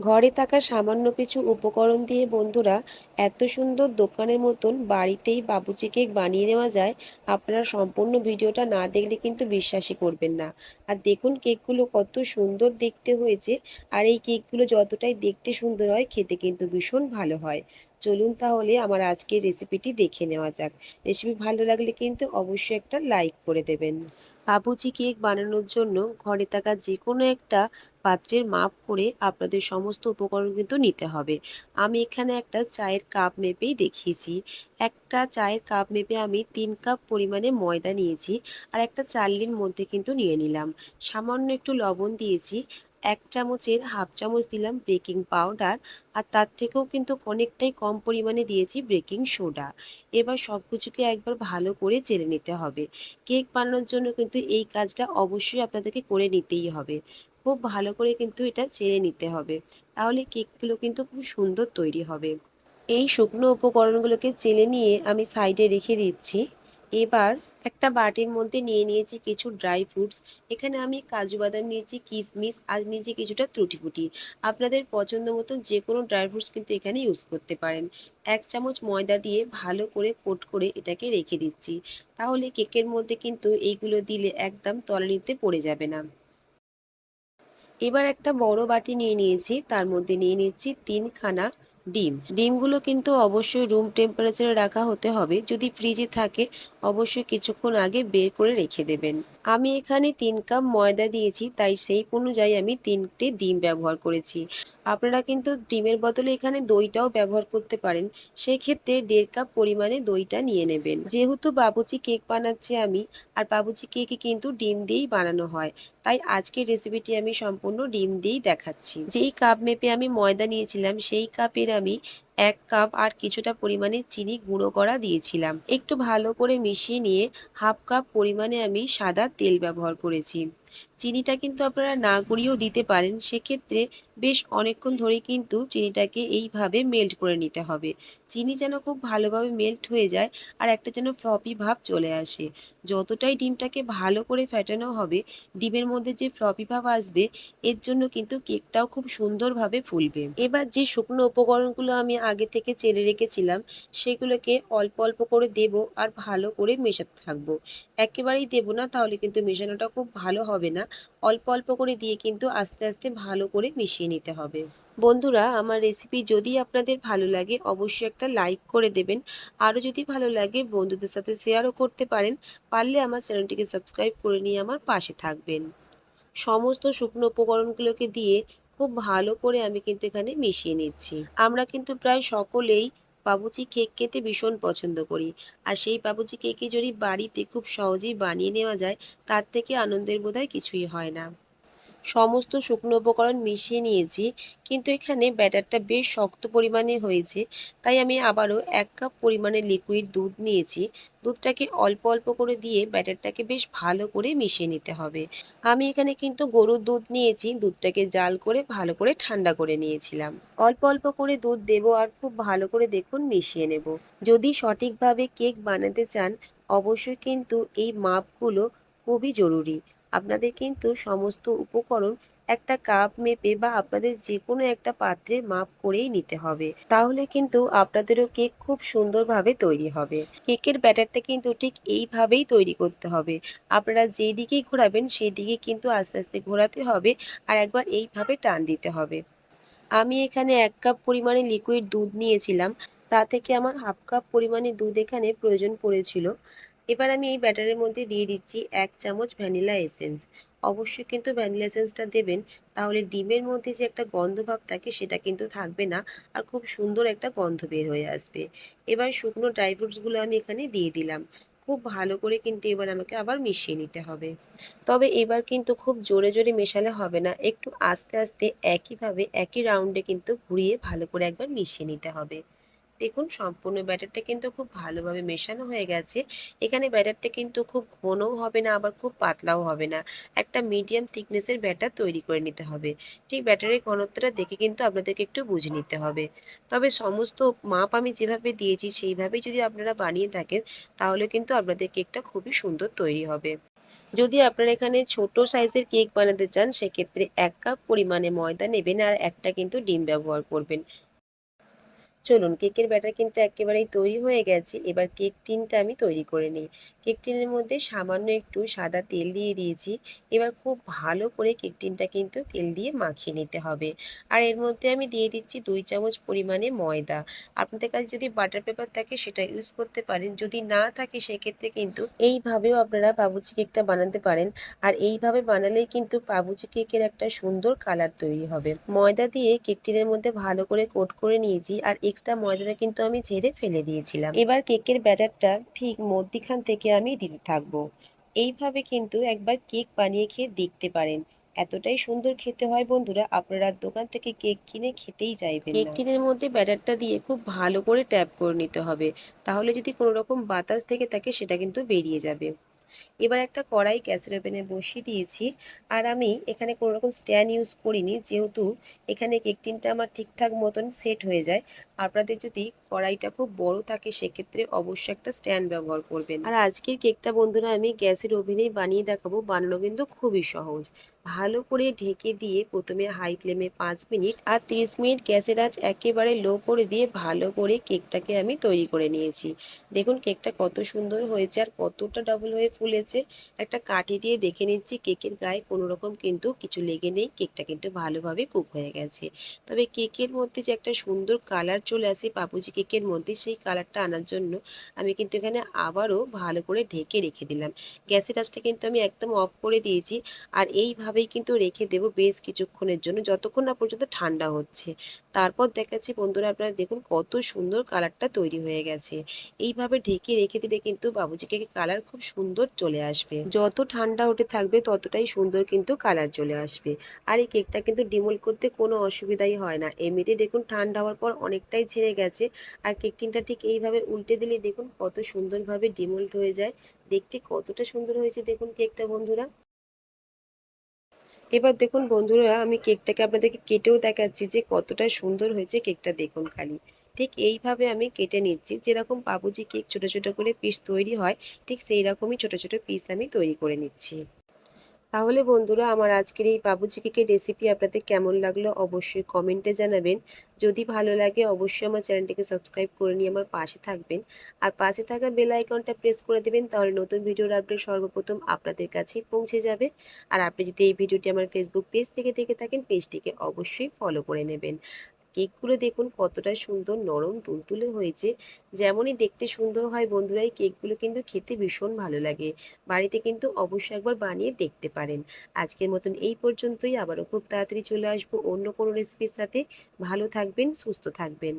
ঘরে থাকা সামান্য কিছু উপকরণ দিয়ে বন্ধুরা, এত সুন্দর দোকানের মতন বাড়িতেই বাবুচি কেক বানিয়ে নেওয়া যায়, আপনারা সম্পূর্ণ ভিডিওটা না দেখলে কিন্তু বিশ্বাসই করবেন না। আর দেখুন কেকগুলো কত সুন্দর দেখতে হয়েছে, আর এই কেকগুলো যতটাই দেখতে সুন্দর হয়, খেতে কিন্তু ভীষণ ভালো হয়। চলুন তাহলে আমার আজকের রেসিপিটি দেখে নেওয়া যাক। রেসিপি ভালো লাগলে কিন্তু অবশ্যই একটা লাইক করে দেবেন। বাবুচি কেক বানানোর জন্য ঘরে থাকা যে কোনো একটা পাত্রের মাপ করে আপনাদের সমস্ত উপকরণ কিন্তু নিতে হবে। আমি এখানে একটা চায়ের কাপ মেপেই দেখিয়েছি। একটা চায়ের কাপ মেপে আমি তিন কাপ পরিমাণে ময়দা নিয়েছি আর একটা চালনির মধ্যে কিন্তু নিয়ে নিলাম। সামান্য একটু লবণ দিয়েছি। এক চামচের হাফ চামচ দিলাম বেকিং পাউডার আর তার থেকেও কিন্তু অনেকটাই কম পরিমাণে দিয়েছি বেকিং সোডা। এবার সব কিছুকে একবার ভালো করে চেলে নিতে হবে। কেক বানানোর জন্য কিন্তু এই কাজটা অবশ্যই আপনাদেরকে করে নিতেই হবে। খুব ভালো করে কিন্তু এটা চেলে নিতে হবে। তাহলে কেকগুলো কিন্তু খুব সুন্দর তৈরি হবে। এই শুকনো উপকরণগুলোকে চেলে নিয়ে আমি সাইডে রেখে দিচ্ছি। এবার একটা বাটির মধ্যে নিয়ে নিয়েছি কিছু ড্রাই ফ্রুটস এখানে আমি কাজু বাদাম নিয়েছি কিশমিশ আর নিয়েছি কিছুটা ত্রুটিপুটি আপনাদের পছন্দ মতো যে কোনো ড্রাই ফ্রুটস কিন্তু এখানে ইউজ করতে পারেন। এক চামচ ময়দা দিয়ে ভালো করে কোট করে এটাকে রেখে দিচ্ছি। তাহলে কেকের মধ্যে কিন্তু এইগুলো দিলে একদম তলানিতে পড়ে যাবে না। এবার একটা বড় বাটি নিয়ে নিয়েছি, তার মধ্যে নিয়ে নিচ্ছি তিনখানা ডিম। ডিমগুলো কিন্তু অবশ্যই রুম টেম্পারেচারে রাখা হতে হবে। যদি ফ্রিজে থাকে, অবশ্যই কিছুক্ষণ আগে বের করে রেখে দেবেন। আমি এখানে তিন কাপ ময়দা দিয়েছি, তাই সেই অনুযায়ী আমি তিনটে ডিম ব্যবহার করেছি। আপনারা কিন্তু ডিমের বদলে এখানে দইটাও ব্যবহার করতে পারেন। সেক্ষেত্রে দেড় কাপ পরিমাণে দইটা নিয়ে নেবেন। যেহেতু বাবুচি কেক বানাচ্ছি আমি, আর বাবুচি কেকে কিন্তু ডিম দিয়েই বানানো হয়, তাই আজকের রেসিপিটি আমি সম্পূর্ণ ডিম দিয়েই দেখাচ্ছি। যেই কাপ মেপে আমি ময়দা নিয়েছিলাম, সেই কাপের আমি এক কাপ আর কিছুটা পরিমাণে চিনি গুঁড়ো করা দিয়েছিলাম। একটু ভালো করে মিশিয়ে নিয়ে হাফ কাপ পরিমাণে আমি সাদা তেল ব্যবহার করেছি। চিনিটা কিন্তু আপনারা না গুঁড়িয়েও দিতে পারেন, সেক্ষেত্রে বেশ অনেকক্ষণ ধরে কিন্তু চিনিটাকে এইভাবে মেল্ট করে নিতে হবে। চিনি যেন খুব ভালোভাবে মেল্ট হয়ে যায় আর একটা যেন ফ্লপি ভাব চলে আসে। যতটাই ডিমটাকে ভালো করে ফ্যাটানো হবে, ডিমের মধ্যে যে ফ্লপি ভাব আসবে, এর জন্য কিন্তু কেকটাও খুব সুন্দরভাবে ফুলবে। এবার যে শুকনো উপকরণগুলো আমি আগে থেকে চেলে রেখেছিলাম, সেগুলোকে অল্প অল্প করে দেব আর ভালো করে মেশাতে থাকব। একেবারেই দেবো না, তাহলে কিন্তু মেশানোটা খুব ভালো হবে না। অল্প অল্প করে দিয়ে কিন্তু আস্তে আস্তে ভালো করে মিশিয়ে নিতে হবে। বন্ধুরা, আমার রেসিপি যদি আপনাদের ভালো লাগে, অবশ্যই একটা লাইক করে দেবেন। আরও যদি ভালো লাগে, বন্ধুদের সাথে শেয়ারও করতে পারেন। পারলে আমার চ্যানেলটিকে সাবস্ক্রাইব করে নিয়ে আমার পাশে থাকবেন। সমস্ত শুকনো উপকরণগুলোকে দিয়ে খুব ভালো করে আমি কিন্তু এখানে মিশিয়ে নিচ্ছি। আমরা কিন্তু প্রায় সকলেই পাবুচি কেক খেতে ভীষণ পছন্দ করি। আর সেই পাবুচি কেকে যদি বাড়িতে খুব সহজেই বানিয়ে নেওয়া যায়, তার থেকে আনন্দের বোধহয় কিছুই হয় না। সমস্ত শুকনো উপকরণ মিশিয়ে নিয়েছি, কিন্তু এখানে ব্যাটারটা বেশ শক্ত পরিমাণে হয়েছে, তাই আমি আবারও এক কাপ পরিমাণে লিকুইড দুধ নিয়েছি। দুধটাকে অল্প অল্প করে দিয়ে ব্যাটারটাকে বেশ ভালো করে মিশিয়ে নিতে হবে। আমি এখানে কিন্তু গরুর দুধ নিয়েছি, দুধটাকে জাল করে ভালো করে ঠান্ডা করে নিয়েছিলাম। অল্প অল্প করে দুধ দেব আর খুব ভালো করে দেখুন মিশিয়ে নেব। যদি সঠিকভাবে কেক বানাতে চান, অবশ্যই কিন্তু এই মাপগুলো খুবই জরুরি। আপনাদের কিন্তু সমস্ত উপকরণ একটা কাপ মেপে বা আপনাদের যে কোনো একটা পাত্রের মাপ করেই নিতে হবে। তাহলে কিন্তু আপনাদেরও কেক খুব সুন্দরভাবে তৈরি হবে। কেকের ব্যাটারটা কিন্তু ঠিক এইভাবেই তৈরি করতে হবে। আপনারা যেই দিকেই ঘোরাবেন সেই দিকে কিন্তু আস্তে আস্তে ঘোরাতে হবে আর একবার এইভাবে টান দিতে হবে। আমি এখানে এক কাপ পরিমাণে লিকুইড দুধ নিয়েছিলাম। তা থেকে আমার হাফ কাপ পরিমাণে দুধ এখানে প্রয়োজন পড়েছিল। এবার আমি এই ব্যাটারের মধ্যে দিয়ে দিচ্ছি এক চামচ ভ্যানিলা এসেন্স অবশ্যই কিন্তু ভ্যানিলা এসেন্সটা দেবেন, তাহলে ডিমের মধ্যে যে একটা গন্ধ ভাব থাকে সেটা কিন্তু থাকবে না আর খুব সুন্দর একটা গন্ধ বের হয়ে আসবে। এবার শুকনো ড্রাই ফ্রুটসগুলো আমি এখানে দিয়ে দিলাম। খুব ভালো করে কিন্তু এবার আমাকে আবার মিশিয়ে নিতে হবে। তবে এবার কিন্তু খুব জোরে জোরে মেশালে হবে না, একটু আস্তে আস্তে একইভাবে, একই রাউন্ডে কিন্তু ঘুরিয়ে ভালো করে একবার মিশিয়ে নিতে হবে। দেখুন, সম্পূর্ণ ব্যাটারটা কিন্তু খুব ভালোভাবে মেশানো হয়ে গেছে। এখানে ব্যাটারটা কিন্তু খুব ঘনও হবে না, আবার খুব পাতলাও হবে না। একটা মিডিয়াম থিকনেসের ব্যাটার তৈরি করে নিতে হবে। ঠিক ব্যাটারের ঘনত্বটা দেখে কিন্তু আপনাদেরকে একটু বুঝে নিতে হবে। তবে সমস্ত মাপ আমি যেভাবে দিয়েছি, সেইভাবেই যদি আপনারা বানিয়ে থাকেন, তাহলে কিন্তু আপনাদের কেকটা খুবই সুন্দর তৈরি হবে। যদি আপনারা এখানে ছোট সাইজের কেক বানাতে চান, সেক্ষেত্রে এক কাপ পরিমাণে ময়দা নেবেন আর একটা কিন্তু ডিম ব্যবহার করবেন। চলুন, কেকের ব্যাটার কিন্তু একেবারেই তৈরি হয়ে গেছে। এবার কেক টিনটা আমি তৈরি করে নিই। কেক টিনের মধ্যে সামান্য একটু সাদা তেল দিয়ে দিয়েছি। এবার খুব ভালো করে কেক টিনটা কিন্তু তেল দিয়ে মাখিয়ে নিতে হবে। আর এর মধ্যে আমি দিয়ে দিচ্ছি দুই চামচ পরিমাণে ময়দা। আপনাদের কাছে যদি বাটার পেপার থাকে, সেটা ইউজ করতে পারেন। যদি না থাকে, সেক্ষেত্রে কিন্তু এইভাবেও আপনারা বাবুচি কেকটা বানাতে পারেন। আর এইভাবে বানালেই কিন্তু বাবুচি কেকের একটা সুন্দর কালার তৈরি হবে। ময়দা দিয়ে কেক টিনের মধ্যে ভালো করে কোট করে নিয়েছি। আর এক্সট্রা ময়দাটা কিন্তু আমি ঝেড়ে ফেলে দিয়েছিলাম। এবার কেকের ব্যাটারটা ঠিক মধ্যিখান থেকে আমি দিতে থাকব। এইভাবে কিন্তু একবার কেক বানিয়ে খেয়ে দেখতে পারেন। এতটাই সুন্দর খেতে হয় বন্ধুরা আপনারা দোকান থেকে কেক কিনে খেতেই চাইবেন কেক টিনের মধ্যে ব্যাটারটা দিয়ে খুব ভালো করে ট্যাপ করে নিতে হবে। তাহলে যদি কোনো রকম বাতাস থেকে থাকে সেটা কিন্তু বেরিয়ে যাবে। এবার একটা কড়াই গ্যাসের ওভেনে বসিয়ে দিয়েছি আর আমি এখানে কোনো রকম স্ট্যান্ড ইউজ করিনি, যেহেতু এখানে কেক টিনটা আমার ঠিকঠাক মতন সেট হয়ে যায়। আপনাদের যদি কড়াইটা খুব বড় থাকে, সেক্ষেত্রে অবশ্যই একটা স্ট্যান্ড ব্যবহার করবেন। আর আজকের কেকটা বন্ধুরা আমি গ্যাসের ওভেনেই বানিয়ে দেখাবো, বানানো কিন্তু খুবই সহজ। ভালো করে ঢেকে দিয়ে প্রথমে হাই ফ্লেমে পাঁচ মিনিট আর তিরিশ মিনিট গ্যাসের আঁচ একেবারে লো করে দিয়ে ভালো করে কেকটাকে আমি তৈরি করে নিয়েছি। দেখুন কেকটা কত সুন্দর হয়েছে আর কতটা ডাবল হয়ে ফুলেছে। একটা কাঠি দিয়ে দেখে নিচ্ছি কেকের গায়ে কোনো রকম কিন্তু কিছু লেগে নেই। কেকটা কিন্তু ভালোভাবে কুক হয়ে গেছে। তবে কেকের মধ্যে যে একটা সুন্দর কালার চলে আসে পাপুজি কেকের মধ্যে, সেই কালারটা আনার জন্য আমি কিন্তু এখানে আবারও ভালো করে ঢেকে রেখে দিলাম। গ্যাসের আঁচটা কিন্তু আমি একদম অফ করে দিয়েছি আর এইভাবেই কিন্তু রেখে দেব বেশ কিছুক্ষণের জন্য, যতক্ষণ না পর্যন্ত ঠান্ডা হচ্ছে। তারপর দেখাচ্ছি বন্ধুরা আপনারা দেখুন কত সুন্দর কালারটা তৈরি হয়ে গেছে। এইভাবে ঢেকে রেখে দিলে কিন্তু বাবুজি কেকের কালার খুব সুন্দর চলে আসবে। যত ঠান্ডা হতে থাকবে, ততটাই সুন্দর কিন্তু কালার চলে আসবে। আর এই কেকটা কিন্তু ডিমোল করতে কোনো অসুবিধাই হয় না। এমনিতে দেখুন ঠান্ডা হওয়ার পর অনেকটাই ছেড়ে গেছে। আর কেক টিনটা ঠিক এইভাবে উল্টে দিলে দেখুন কত সুন্দরভাবে ডিমোল্ড হয়ে যায়। দেখতে কতটা সুন্দর হয়েছে দেখুন কেকটা, বন্ধুরা। এবার দেখুন বন্ধুরা, আমি কেকটাকে আপনাদেরকে কেটেও দেখাচ্ছি যে কতটা সুন্দর হয়েছে কেকটা দেখুন খালি। ঠিক এইভাবে আমি কেটে নিচ্ছি। যেরকম বাবুজি কেক ছোট ছোট করে পিস তৈরি হয়, ঠিক সেই রকমই ছোট ছোট পিস আমি তৈরি করে নিচ্ছি। তাহলে বন্ধুরা, আমার আজকের এই বাবুজি কেকের রেসিপি আপনাদের কেমন লাগল অবশ্যই কমেন্টে জানাবেন। যদি ভালো লাগে, অবশ্যই আমার চ্যানেলটিকে সাবস্ক্রাইব করে নিয়ে আমার পাশে থাকবেন। আর পাশে থাকা বেল আইকনটা প্রেস করে দেবেন, তাহলে নতুন ভিডিওর আপডেট সর্বপ্রথম আপনাদের কাছেই পৌঁছে যাবে। আর আপনি যদি এই ভিডিওটি আমার ফেসবুক পেজ থেকে দেখে থাকেন পেজটিকে অবশ্যই ফলো করে নেবেন। কেকগুলো দেখুন কতটা সুন্দর নরম তুলতুলে হয়েছে। যেমনই দেখতে সুন্দর হয় বন্ধুরা, এই কেকগুলো কিন্তু খেতে ভীষণ ভালো লাগে। বাড়িতে কিন্তু অবশ্যই একবার বানিয়ে দেখতে পারেন। আজকের মতন এই পর্যন্তই। আবারও খুব তাড়াতাড়ি চলে আসব অন্য কোনো রেসিপির সাথে। ভালো থাকবেন, সুস্থ থাকবেন।